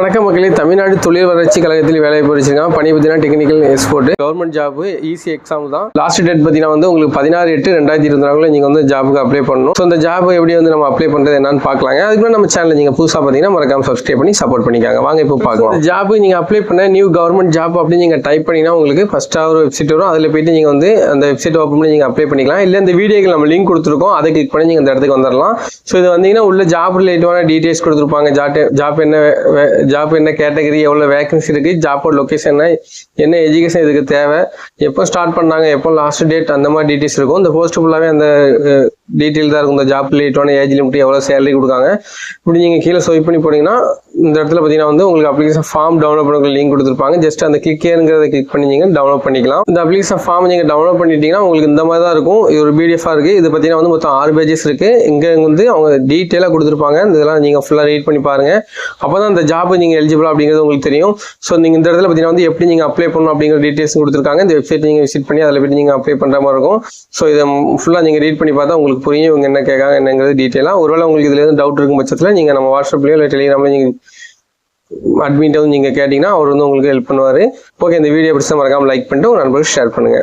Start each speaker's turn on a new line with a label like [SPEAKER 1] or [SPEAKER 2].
[SPEAKER 1] வணக்கம் மக்களே. தமிழ்நாடு தொழில் வளர்ச்சி கழகத்தில் வேலை படிச்சிருக்காங்க பணி பார்த்தீங்கன்னா technical export government job easy exam தான். லாஸ்ட் டேட் பார்த்தீங்கன்னா வந்து உங்களுக்கு பதினாறு எட்டு ரெண்டாயிரத்தி இருபத்தி நாலுல நீங்கள் வந்து ஜாபுக்கு அப்ளை பண்ணணும். ஸோ இந்த ஜாப் எப்படி வந்து நம்ம அப்ளை பண்ணுறது என்னன்னு பார்க்கலாங்க. அதுக்கு நம்ம சேனல் நீங்கள் புதுசாக பார்த்தீங்கன்னா மறக்காம சப்ஸ்கிரைப் பண்ணி சப்போர்ட் பண்ணிக்காங்க. வாங்க இப்போ பார்க்கலாம். ஜாப் நீங்கள் அப்ளை பண்ண நியூ கவர்மெண்ட் ஜாப் அப்படின்னு நீங்கள் டைப் பண்ணிங்கன்னா உங்களுக்கு ஃபஸ்ட்டாக ஒரு வெப்சைட் வரும். அதில் போயிட்டு நீங்கள் வந்து அந்த வெப்சைட் ஓப்பன் பண்ணி நீங்கள் அப்ளை பண்ணிக்கலாம். இல்லை இந்த வீடியோக்கு நம்ம லிங்க் கொடுத்துருக்கோம். அதை கிளிக் பண்ணி நீங்கள் இந்த இடத்துக்கு வந்துடலாம் ஸோ இது வந்தீங்கன்னா உள்ள ஜாப் ரிலேட்டிவான டீடைல்ஸ் கொடுத்துருப்பாங்க. ஜாப் ஜாப் என்ன ஜாப் என்ன கேட்டகரி எவ்வளோ வேகன்சி இருக்குது ஜாப்போட லொக்கேஷன் என்ன என்ன எஜுகேஷன் இதுக்கு தேவை எப்போ ஸ்டார்ட் பண்ணாங்க எப்போ லாஸ்ட் டேட் அந்த மாதிரி டீட்டெயில்ஸ் இருக்கும். இந்த போஸ்ட் ஃபுல்லாகவே அந்த டீட்டெயில் தான் இருக்கும். இந்த ஜாப் லேட்டான ஏஜ் லிமிட் எவ்வளோ சேலரி கொடுக்காங்க. இப்படி நீங்கள் கீழே ஸ்வைப் பண்ணி போனீங்கன்னா இந்த இடத்துல பார்த்தீங்கன்னா வந்து உங்களுக்கு அப்ளிகேஷன் ஃபார்ம் டவுன்லோட் பண்ணுற லிங்க் கொடுத்துருப்பாங்க. ஜஸ்ட் அந்த கிளிக்கேங்கிறத கிளிக் பண்ணி நீங்கள் டவுன்லோட் பண்ணிக்கலாம். இந்த அப்ளிகேஷன் ஃபார்ம் நீங்கள் டவுன்லோட் பண்ணிட்டீங்கன்னா உங்களுக்கு இந்த மாதிரி தான் இருக்கும். இது ஒரு பிடிஎஃபாக இருக்குது இது பார்த்தீங்கன்னா வந்து மொத்தம் ஆறு பேஜஸ் இருக்குது இங்கே வந்து அவங்க டீட்டெயிலாக கொடுத்துருப்பாங்க. இந்த இதெல்லாம் நீங்கள் ஃபுல்லாக ரீட் பண்ணி பாருங்கள் அப்போ தான் அந்த ஜாப் நீங்கள் எலிஜிபிள் அப்படிங்கிறது உங்களுக்கு தெரியும். ஸோ நீங்கள் இந்த இடத்துல பார்த்தீங்கன்னா வந்து எப்படி நீங்கள் அப்ளை பண்ணணும் அப்படிங்கிற டீட்டெயில்ஸ் கொடுத்துருக்காங்க. இந்த வெப்சைட் நீங்கள் விசிட் பண்ணி அதில் போய்ட்டு நீங்கள் அப்ளை பண்ணுற மாதிரி இருக்கும். ஸோ இதை ஃபுல்லாக நீங்கள் ரீட் பண்ணி பார்த்தா உங்களுக்கு உங்களுக்கு புரியும் இவங்க என்ன கேட்காங்க என்னங்கிறது டீட்டெயிலாக ஒருவேளை உங்களுக்கு இதில் எதுவும் டவுட் இருக்கும் பட்சத்தில் நீங்கள் நம்ம வாட்ஸ்அப்லேயோ இல்லை டெலிகிராம்லேயோ நீங்கள் அட்மிட்டை வந்து நீங்கள் கேட்டிங்கன்னா அவர் வந்து உங்களுக்கு ஹெல்ப் பண்ணுவார். ஓகே இந்த வீடியோ பிடிச்சா மறக்காமல் லைக் பண்ணிட்டு உங்கள் நண்பர்களுக்கு ஷேர் பண்ணுங்கள்